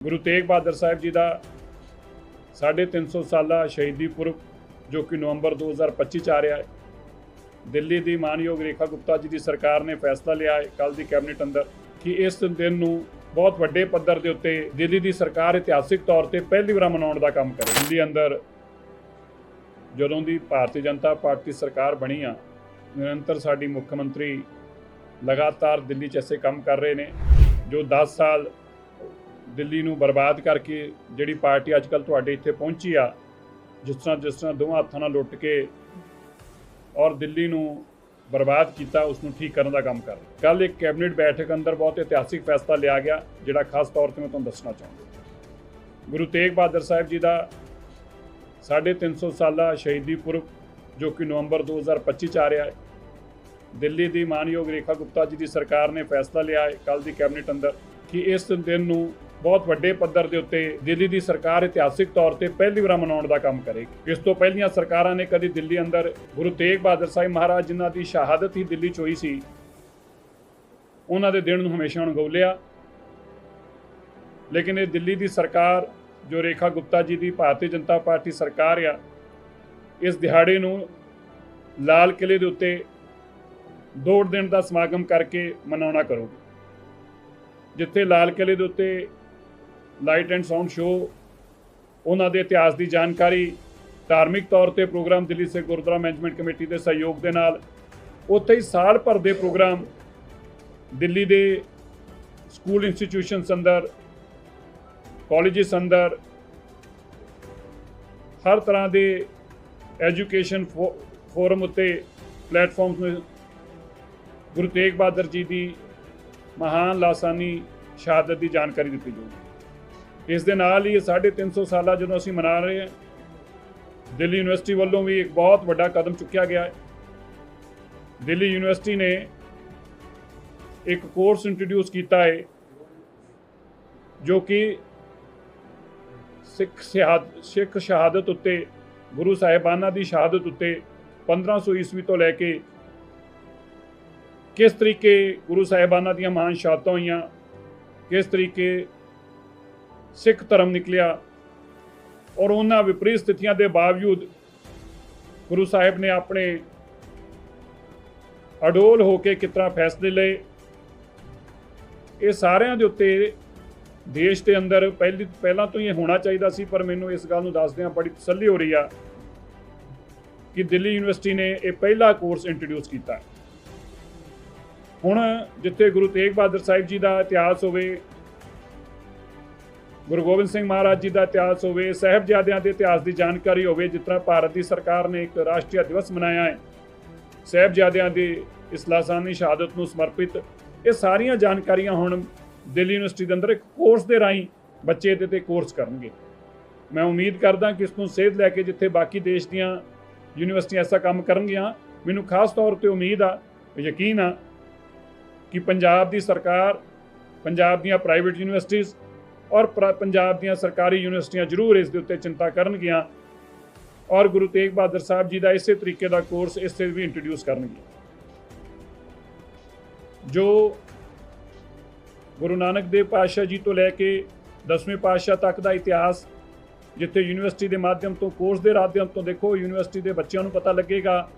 ਗੁਰੂ ਤੇਗ ਬਹਾਦਰ ਸਾਹਿਬ ਜੀ ਦਾ 350 ਸਾਲਾ ਸ਼ਹੀਦੀ ਪੁਰਬ, ਜੋ ਕਿ ਨਵੰਬਰ 2025 ਚ ਆ ਰਿਹਾ ਹੈ। ਦਿੱਲੀ ਦੀ ਮਾਨਯੋਗ ਰੇਖਾ ਗੁਪਤਾ ਜੀ ਦੀ ਸਰਕਾਰ ਨੇ ਫੈਸਲਾ ਲਿਆ ਹੈ ਕੱਲ ਦੀ ਕੈਬਨਿਟ ਅੰਦਰ ਕਿ ਇਸ ਦਿਨ ਨੂੰ ਬਹੁਤ ਵੱਡੇ ਪੱਧਰ ਦੇ ਉੱਤੇ ਦਿੱਲੀ ਦੀ ਸਰਕਾਰ ਇਤਿਹਾਸਿਕ ਤੌਰ ਤੇ ਪਹਿਲੀ ਵਾਰ ਮਨਾਉਣ ਦਾ ਕੰਮ ਕਰੇ। ਦਿੱਲੀ ਅੰਦਰ ਜਦੋਂ ਦੀ ਭਾਰਤੀ ਜਨਤਾ ਪਾਰਟੀ ਸਰਕਾਰ ਬਣੀ ਆ, ਨਿਰੰਤਰ ਸਾਡੀ ਮੁੱਖ ਮੰਤਰੀ ਲਗਾਤਾਰ ਦਿੱਲੀ 'ਚ ਐਸੇ ਕੰਮ ਕਰ ਰਹੇ ਨੇ, ਜੋ 10 ਸਾਲ ਦਿੱਲੀ ਨੂੰ ਬਰਬਾਦ ਕਰਕੇ ਜਿਹੜੀ ਪਾਰਟੀ ਅੱਜ ਕੱਲ ਤੁਹਾਡੇ ਇੱਥੇ ਪਹੁੰਚੀ ਆ, ਜਿਸ ਤਰ੍ਹਾਂ ਜਿਸ ਤਰ੍ਹਾਂ ਦੋਵਾਂ ਹੱਥਾਂ ਨਾਲ ਲੁੱਟ ਕੇ ਔਰ ਦਿੱਲੀ ਨੂੰ ਬਰਬਾਦ ਕੀਤਾ, ਉਸ ਨੂੰ ਠੀਕ ਕਰਨ ਦਾ ਕੰਮ ਕਰ ਰਿਹਾ। ਕੱਲ ਇੱਕ ਕੈਬਨਿਟ ਬੈਠਕ ਅੰਦਰ ਬਹੁਤ ਇਤਿਹਾਸਿਕ ਫੈਸਲਾ ਲਿਆ ਗਿਆ, ਜਿਹੜਾ ਖਾਸ ਤੌਰ ਤੇ ਮੈਂ ਤੁਹਾਨੂੰ ਦੱਸਣਾ ਚਾਹੁੰਦਾ। ਗੁਰੂ ਤੇਗ ਬਹਾਦਰ ਸਾਹਿਬ ਜੀ ਦਾ 350 ਸਾਲਾ ਸ਼ਹੀਦੀ ਪੁਰਬ, ਜੋ ਕਿ ਨਵੰਬਰ 2025 ਚ ਆ ਰਿਹਾ ਹੈ। ਦਿੱਲੀ ਦੀ ਮਾਨਯੋਗ ਰੇਖਾ ਗੁਪਤਾ ਜੀ ਦੀ ਸਰਕਾਰ ਨੇ ਫੈਸਲਾ ਲਿਆ ਹੈ ਕੱਲ ਦੀ ਕੈਬਨਿਟ ਅੰਦਰ ਕਿ ਇਸ ਦਿਨ ਨੂੰ ਬਹੁਤ ਵੱਡੇ ਪੱਧਰ ਦੇ ਉੱਤੇ ਦਿੱਲੀ ਦੀ ਸਰਕਾਰ ਇਤਿਹਾਸਿਕ ਤੌਰ ਤੇ ਪਹਿਲੀ ਵਾਰ ਮਨਾਉਣ ਦਾ ਕੰਮ ਕਰੇਗੀ। ਇਸ ਤੋਂ ਪਹਿਲੀਆਂ ਸਰਕਾਰਾਂ ਨੇ ਕਦੀ ਦਿੱਲੀ ਅੰਦਰ ਗੁਰੂ ਤੇਗ ਬਹਾਦਰ ਸਾਹਿਬ ਮਹਾਰਾਜ ਜਿਨ੍ਹਾਂ ਦੀ ਸ਼ਹਾਦਤ ਹੀ ਦਿੱਲੀ 'ਚ ਹੋਈ ਸੀ, ਉਹਨਾਂ ਦੇ ਦਿਨ ਨੂੰ ਹਮੇਸ਼ਾ ਅਣਗੌਲਿਆ। ਲੇਕਿਨ ਇਹ ਦਿੱਲੀ ਦੀ ਸਰਕਾਰ, ਜੋ ਰੇਖਾ ਗੁਪਤਾ ਜੀ ਦੀ ਭਾਰਤੀ ਜਨਤਾ ਪਾਰਟੀ ਸਰਕਾਰ ਆ, ਇਸ ਦਿਹਾੜੇ ਨੂੰ ਲਾਲ ਕਿਲੇ ਦੇ ਉੱਤੇ ਦੌੜ ਦਿਨ ਦਾ ਸਮਾਗਮ ਕਰਕੇ ਮਨਾਉਣਾ ਕਰੋਗੇ। ਜਿੱਥੇ ਲਾਲ ਕਿਲੇ ਦੇ ਉੱਤੇ ਲਾਈਟ ਐਂਡ ਸਾਊਂਡ ਸ਼ੋਅ, ਉਹਨਾਂ ਦੇ ਇਤਿਹਾਸ ਦੀ ਜਾਣਕਾਰੀ, ਧਾਰਮਿਕ ਤੌਰ ਤੇ ਪ੍ਰੋਗਰਾਮ ਦਿੱਲੀ ਸੇ ਗੁਰਦੁਆਰਾ ਮੈਨੇਜਮੈਂਟ ਕਮੇਟੀ ਦੇ ਸਹਿਯੋਗ ਦੇ ਨਾਲ, ਉੱਥੇ ਹੀ ਸਾਲ ਭਰ ਦੇ ਪ੍ਰੋਗਰਾਮ ਦਿੱਲੀ ਦੇ ਸਕੂਲ ਇੰਸਟੀਟਿਊਸ਼ਨਸ ਅੰਦਰ, ਕਾਲਜਸ ਅੰਦਰ, ਹਰ ਤਰ੍ਹਾਂ ਦੇ ਐਜੂਕੇਸ਼ਨ ਫੋਰਮ ਉੱਤੇ ਪਲੇਟਫਾਰਮਸ ਨੂੰ, ਗੁਰੂ ਤੇਗ ਬਹਾਦਰ ਜੀ ਦੀ ਮਹਾਨ ਲਾਸਾਨੀ ਸ਼ਹਾਦਤ ਦੀ ਜਾਣਕਾਰੀ ਦਿੱਤੀ ਜਾਊਗੀ। ਇਸ ਦੇ ਨਾਲ ਹੀ ਇਹ 350 ਸਾਲਾ ਜਦੋਂ ਅਸੀਂ ਮਨਾ ਰਹੇ ਹਾਂ, ਦਿੱਲੀ ਯੂਨੀਵਰਸਿਟੀ ਵੱਲੋਂ ਵੀ ਇੱਕ ਬਹੁਤ ਵੱਡਾ ਕਦਮ ਚੁੱਕਿਆ ਗਿਆ ਹੈ। ਦਿੱਲੀ ਯੂਨੀਵਰਸਿਟੀ ਨੇ ਇੱਕ ਕੋਰਸ ਇੰਟਰੋਡਿਊਸ ਕੀਤਾ ਹੈ, ਜੋ ਕਿ ਸਿੱਖ ਸ਼ਹਾਦਤ ਸਿੱਖ ਸ਼ਹਾਦਤ ਉੱਤੇ, ਗੁਰੂ ਸਾਹਿਬਾਨਾਂ ਦੀ ਸ਼ਹਾਦਤ ਉੱਤੇ 1500 ਈਸਵੀ ਤੋਂ ਲੈ ਕੇ ਕਿਸ ਤਰੀਕੇ ਗੁਰੂ ਸਾਹਿਬਾਨਾਂ ਦੀਆਂ ਮਹਾਨ ਸ਼ਹਾਦਤਾਂ ਹੋਈਆਂ, ਕਿਸ ਤਰੀਕੇ ਸਿੱਖ ਧਰਮ ਨਿਕਲਿਆ ਔਰ ਉਹਨਾਂ ਵਿਪਰੀਤ ਸਥਿਤੀਆਂ ਦੇ ਬਾਵਜੂਦ ਗੁਰੂ ਸਾਹਿਬ ਨੇ ਆਪਣੇ ਅਡੋਲ ਹੋ ਕੇ ਕਿਤਨਾ ਫੈਸਲੇ ਲਏ, ਇਹ ਸਾਰਿਆਂ ਦੇ ਉੱਤੇ ਦੇਸ਼ ਦੇ ਅੰਦਰ ਪਹਿਲੀ ਪਹਿਲਾਂ ਤੋਂ ਹੀ ਹੋਣਾ ਚਾਹੀਦਾ ਸੀ, ਪਰ ਮੈਨੂੰ ਇਸ ਗੱਲ ਨੂੰ ਦੱਸਦਿਆਂ ਬੜੀ ਤਸੱਲੀ ਹੋ ਰਹੀ ਆ ਕਿ ਦਿੱਲੀ ਯੂਨੀਵਰਸਿਟੀ ਨੇ ਇਹ ਪਹਿਲਾ ਕੋਰਸ ਇੰਟਰੋਡਿਊਸ ਕੀਤਾ। ਹੁਣ ਜਿੱਥੇ ਗੁਰੂ ਤੇਗ ਬਹਾਦਰ ਸਾਹਿਬ ਜੀ ਦਾ ਇਤਿਹਾਸ ਹੋਵੇ ਗੁਰੂ ਗੋਬਿੰਦ ਸਿੰਘ ਮਹਾਰਾਜ ਜੀ ਦਾ ਇਤਿਹਾਸ ਹੋਵੇ, ਸਹਿਬਜ਼ਾਦਿਆਂ ਦੇ ਇਤਿਹਾਸ ਦੀ ਜਾਣਕਾਰੀ ਹੋਵੇ, ਜਿਸ ਤਰ੍ਹਾਂ ਭਾਰਤ ਦੀ ਸਰਕਾਰ ਨੇ ਇੱਕ ਰਾਸ਼ਟਰੀ ਦਿਵਸ ਮਨਾਇਆ ਹੈ, ਸਹਿਬਜ਼ਾਦਿਆਂ ਦੀ ਇਸ ਲਾਸਾਨੀ ਸ਼ਹਾਦਤ ਨੂੰ ਸਮਰਪਿਤ ਇਹ ਸਾਰੀਆਂ ਜਾਣਕਾਰੀਆਂ ਹੁਣ ਦਿੱਲੀ ਯੂਨੀਵਰਸਿਟੀ ਦੇ ਅੰਦਰ ਇੱਕ ਕੋਰਸ ਦੇ ਰਾਹੀਂ ਬੱਚੇ ਇਹਦੇ ਤੇ ਕੋਰਸ ਕਰਨਗੇ। ਮੈਂ ਉਮੀਦ ਕਰਦਾ ਕਿ ਇਸ ਨੂੰ ਸੇਧ ਲੈ ਕੇ ਜਿੱਥੇ ਬਾਕੀ ਦੇਸ਼ ਦੀਆਂ ਯੂਨੀਵਰਸਿਟੀਆਂ ਐਸਾ ਕੰਮ ਕਰਨਗੀਆਂ, ਮੈਨੂੰ ਖਾਸ ਤੌਰ ਤੇ ਉਮੀਦ ਆ, ਯਕੀਨ ਆ ਕਿ ਪੰਜਾਬ ਦੀ ਸਰਕਾਰ, ਪੰਜਾਬ ਦੀਆਂ ਪ੍ਰਾਈਵੇਟ ਯੂਨੀਵਰਸਿਟੀਆਂ ਔਰ ਪ੍ਰ- ਪੰਜਾਬ ਦੀਆਂ ਸਰਕਾਰੀ ਯੂਨੀਵਰਸਿਟੀਆਂ ਜ਼ਰੂਰ ਇਸ ਦੇ ਉੱਤੇ ਚਿੰਤਾ ਕਰਨਗੀਆਂ। ਔਰ ਗੁਰੂ ਤੇਗ ਬਹਾਦਰ ਸਾਹਿਬ ਜੀ ਦਾ ਇਸੇ ਤਰੀਕੇ ਦਾ ਕੋਰਸ ਇਸ ਤੇ ਵੀ ਇੰਟਰੋਡਿਊਸ ਕਰਨਗੀਆਂ। ਜੋ ਗੁਰੂ ਨਾਨਕ ਦੇਵ ਪਾਤਸ਼ਾਹ ਜੀ ਤੋਂ ਲੈ ਕੇ 10ਵੇਂ ਪਾਤਸ਼ਾਹ ਤੱਕ ਦਾ ਇਤਿਹਾਸ, ਜਿੱਥੇ ਯੂਨੀਵਰਸਿਟੀ ਦੇ ਮਾਧਿਅਮ ਤੋਂ, ਕੋਰਸ ਦੇ ਮਾਧਿਅਮ ਤੋਂ ਦੇਖੋ, ਯੂਨੀਵਰਸਿਟੀ ਦੇ ਬੱਚਿਆਂ ਨੂੰ ਪਤਾ ਲੱਗੇਗਾ।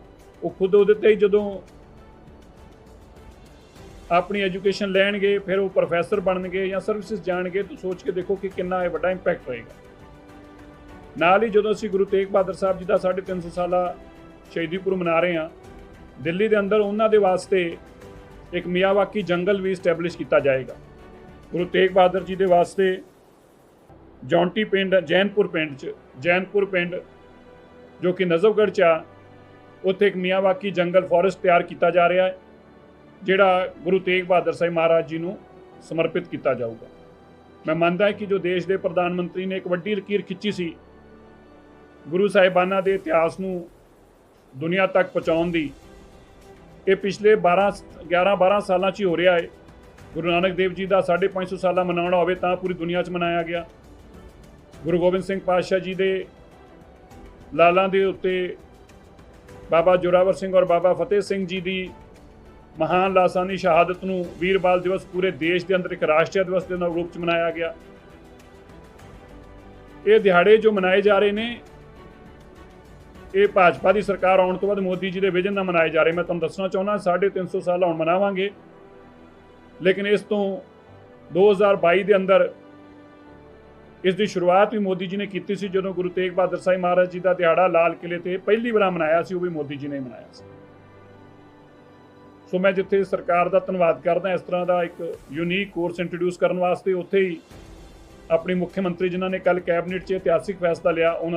ਉਹ ਖੁਦ ਉਹਦੇ ਤੇ ਜਦੋਂ ਆਪਣੀ ਐਜੂਕੇਸ਼ਨ ਲੈਣਗੇ, ਫਿਰ ਉਹ ਪ੍ਰੋਫੈਸਰ ਬਣਨਗੇ ਜਾਂ ਸਰਵਿਸਿਜ਼ ਜਾਣਗੇ, ਤਾਂ ਸੋਚ ਕੇ ਦੇਖੋ ਕਿ ਕਿੰਨਾ ਇਹ ਵੱਡਾ ਇੰਪੈਕਟ ਹੋਏਗਾ। ਨਾਲ ਹੀ ਜਦੋਂ ਅਸੀਂ ਗੁਰੂ ਤੇਗ ਬਹਾਦਰ ਸਾਹਿਬ ਜੀ ਦਾ 350 ਸਾਲਾ ਸ਼ਹੀਦੀ ਪੁਰਬ ਮਨਾ ਰਹੇ ਹਾਂ, ਦਿੱਲੀ ਦੇ ਅੰਦਰ ਉਹਨਾਂ ਦੇ ਵਾਸਤੇ ਇੱਕ ਮਿਆਵਾਕੀ ਜੰਗਲ ਵੀ ਸਟੈਬਲਿਸ਼ ਕੀਤਾ ਜਾਏਗਾ। ਗੁਰੂ ਤੇਗ ਬਹਾਦਰ ਜੀ ਦੇ ਵਾਸਤੇ ਜੌਂਟੀ ਪਿੰਡ, ਜੈਨਪੁਰ ਪਿੰਡ ਚ, ਜੈਨਪੁਰ ਪਿੰਡ ਜੋ ਕਿ ਨਜ਼ਫਗੜ੍ਹ ਚ ਆ, ਉੱਥੇ ਇੱਕ ਮਿਆਵਾਕੀ ਜੰਗਲ ਫੋਰੈਸਟ ਤਿਆਰ ਕੀਤਾ ਜਾ ਰਿਹਾ ਹੈ। ਜਿਹੜਾ ਗੁਰੂ ਤੇਗ ਬਹਾਦਰ ਸਾਹਿਬ ਮਹਾਰਾਜ ਜੀ ਨੂੰ ਸਮਰਪਿਤ ਕੀਤਾ ਜਾਊਗਾ। ਮੈਂ ਮੰਨਦਾ ਹਾਂ ਕਿ ਜੋ ਦੇਸ਼ ਦੇ ਪ੍ਰਧਾਨ ਮੰਤਰੀ ਨੇ ਇੱਕ ਵੱਡੀ ਲਕੀਰ ਖਿੱਚੀ ਸੀ, ਗੁਰੂ ਸਾਹਿਬਾਨਾਂ ਦੇ ਇਤਿਹਾਸ ਨੂੰ ਦੁਨੀਆ ਤੱਕ ਪਹੁੰਚਾਉਣ ਦੀ, ਇਹ ਪਿਛਲੇ 12 11 12 ਸਾਲਾਂ 'ਚ ਹੀ ਹੋ ਰਿਹਾ ਹੈ ਗੁਰੂ ਨਾਨਕ ਦੇਵ ਜੀ ਦਾ 550 ਸਾਲਾ ਮਨਾਉਣਾ ਹੋਵੇ ਤਾਂ ਪੂਰੀ ਦੁਨੀਆ 'ਚ ਮਨਾਇਆ ਗਿਆ। ਗੁਰੂ ਗੋਬਿੰਦ ਸਿੰਘ ਪਾਤਸ਼ਾਹ ਜੀ ਦੇ ਲਾਲਾਂ ਦੇ ਉੱਤੇ ਬਾਬਾ ਜੋਰਾਵਰ ਸਿੰਘ ਔਰ ਬਾਬਾ ਫਤਿਹ ਸਿੰਘ ਜੀ ਦੀ ਮਹਾਨ ਲਾਸਾਨੀ ਸ਼ਹਾਦਤ ਨੂੰ ਵੀਰ ਬਾਲ ਦਿਵਸ ਪੂਰੇ ਦੇਸ਼ ਦੇ ਅੰਦਰ ਇੱਕ ਰਾਸ਼ਟਰੀ ਦਿਵਸ ਦੇ ਰੂਪ ਚ ਮਨਾਇਆ ਗਿਆ। ਇਹ ਦਿਹਾੜੇ ਜੋ ਮਨਾਏ ਜਾ ਰਹੇ ਨੇ, ਇਹ ਭਾਜਪਾ ਦੀ ਸਰਕਾਰ ਆਉਣ ਤੋਂ ਬਾਅਦ ਮੋਦੀ ਜੀ ਦੇ ਵਿਜਨ ਨਾਲ ਮਨਾਏ ਜਾ ਰਹੇ। ਮੈਂ ਤੁਹਾਨੂੰ ਦੱਸਣਾ ਚਾਹੁੰਦਾ 350 ਸਾਲ ਹੁਣ ਮਨਾਵਾਂਗੇ। ਲੇਕਿਨ ਇਸ ਤੋਂ 2022 ਦੇ ਅੰਦਰ ਇਸ ਦੀ ਸ਼ੁਰੂਆਤ ਵੀ ਮੋਦੀ ਜੀ ਨੇ ਕੀਤੀ ਸੀ, ਜਦੋਂ ਗੁਰੂ ਤੇਗ ਬਹਾਦਰ ਸਾਹਿਬ ਮਹਾਰਾਜ ਜੀ ਦਾ ਦਿਹਾੜਾ ਲਾਲ ਕਿਲੇ ਤੇ ਪਹਿਲੀ ਵਾਰ ਮਨਾਇਆ ਸੀ, ਉਹ ਵੀ ਮੋਦੀ ਜੀ ਨੇ ਮਨਾਇਆ ਸੀ। ਸੋ ਮੈਂ ਜਿੱਥੇ ਸਰਕਾਰ ਦਾ ਧੰਨਵਾਦ ਕਰਦਾ, ਇਸ ਤਰ੍ਹਾਂ ਦਾ ਇੱਕ ਯੂਨੀਕ ਕੋਰਸ ਇੰਟਰੋਡਿਊਸ ਕਰਨ ਵਾਸਤੇ, ਉੱਥੇ ਹੀ ਆਪਣੇ ਮੁੱਖ ਮੰਤਰੀ ਜਿਨ੍ਹਾਂ ਨੇ ਕੱਲ ਕੈਬਨਿਟ 'ਚ ਇਤਿਹਾਸਿਕ ਫੈਸਲਾ ਲਿਆ, ਉਹਨਾਂ